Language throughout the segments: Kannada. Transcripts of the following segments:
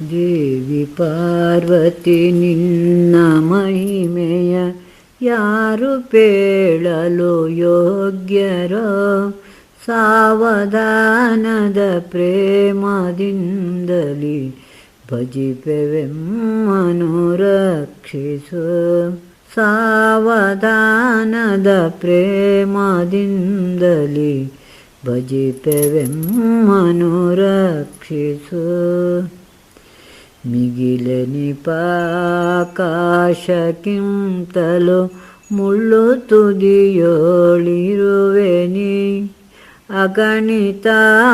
ದೇವಿ ಪಾರ್ವತಿ, ನಿನ್ನ ಮಹಿಮೆಯ ಯಾರು ಪೇಳಲು ಯೋಗ್ಯರೋ? ಸಾವಧಾನದ ಪ್ರೇಮದಿಂದಲಿ ಭಜಿಪೆವೆಮ್ಮನು ರಕ್ಷಿಸು. ಸಾವಧಾನದ ಪ್ರೇಮದಿಂದಲಿ ಭಜಿಪೆವೆಮ್ಮನು ರಕ್ಷಿಸು. ಮಿಗಿಲನಿಪಾಕಾಶಕ್ಕಿಂತಲೂ ಮುಳ್ಳು ತುದಿಯೋಳಿರುವೆನಿ. ಅಗಣಿತ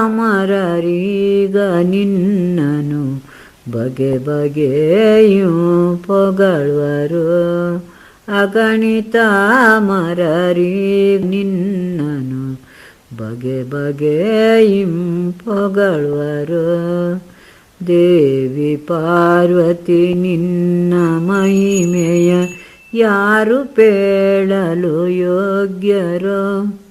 ಮರರೀಗ ನಿನ್ನನು ಬಗೆ ಬಗೆಯೂ ಪೊಗಳುವರು. ಅಗಣಿತ ಮರರೀ ನಿನ್ನನು ಬಗೆ ಬಗೆಯಿಂ ಪೊಗಳುವರು. ದೇವಿ ಪಾರ್ವತಿ ನಿನ್ನ ಮಹಿಮೆಯ ಯಾರು ಪೇಳಲು ಯೋಗ್ಯರೋ?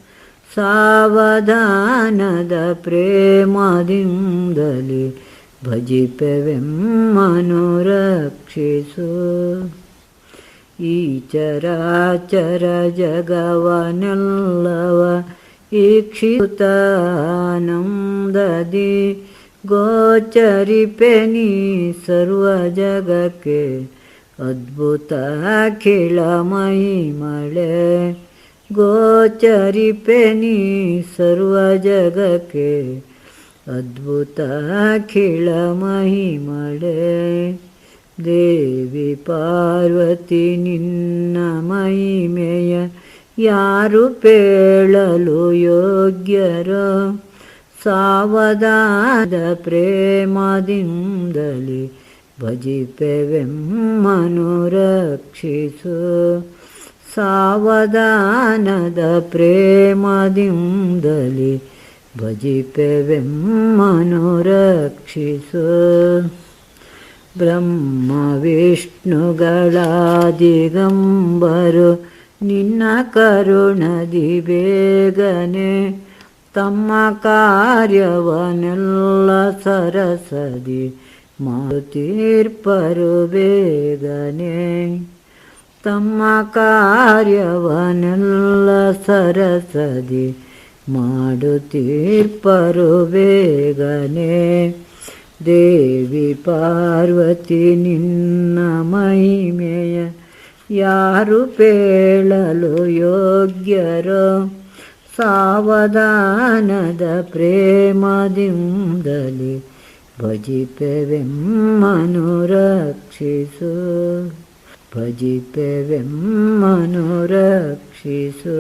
ಸಾವಧಾನದ ಪ್ರೇಮದಿಂದಲಿ ಭಜಿಪೆವೆಮ್ಮನು ರಕ್ಷಿಸು. ಈ ಚರಾಚರ ಜಗವನೆಲ್ಲವ ಈಕ್ಷಿತಾನಂದದಿ ಗೋಚರಿಪೆನಿ ಸರ್ವ ಜಗಕ್ಕೆ ಅದ್ಭುತ ಖಿಳ ಮಹಿಮಳೆ. ಗೋಚರಿಪೆನಿ ಸರ್ವ ಜಗಕ್ಕೆ ಅದ್ಭುತ ಅಖಿಳಮಯಿ ಮಳೆ ದೇವಿ ಪಾರ್ವತಿ ನಿನ್ನ ಮಹಿಮೆಯ ಯಾರು ಪೇಳಲು ಯೋಗ್ಯರೋ? ಸಾವಧಾದ ಪ್ರೇಮದಿಂದಲಿ ಭಜಿಪೆವೆಮ್ಮನು ರಕ್ಷಿಸು. ಸಾವಧಾನದ ಪ್ರೇಮದಿಂದಲಿ ಭಜಿಪೆವೆಮ್ಮನು ರಕ್ಷಿಸು. ಬ್ರಹ್ಮ ವಿಷ್ಣುಗಳಾದಿಗಂಬರು ನಿನ್ನ ಕರುಣದಿ ಬೇಗನೆ ತಮ್ಮ ಕಾರ್ಯವನ್ನೆಲ್ಲ ಸರಸದಿ ಮಾರುತೀರ್ಪರು ಬೇಗನೆ. ತಮ್ಮ ಕಾರ್ಯವನ್ನೆಲ್ಲ ಸರಸದಿ ಮಾಡುತ್ತೀರ್ಪರು ಬೇಗನೆ. ದೇವಿ ಪಾರ್ವತಿ, ನಿನ್ನ ಮಹಿಮೆಯ ಯಾರು ಪೇಳಲು ಯೋಗ್ಯರೋ? ಸಾವಧಾನದ ಪ್ರೇಮದಿಂದಲಿ ಭಜಿಪೆವೆಮ್ಮನು ರಕ್ಷಿಸು. ಭಜಿಪೆವೆಮ್ಮನು ರಕ್ಷಿಸು.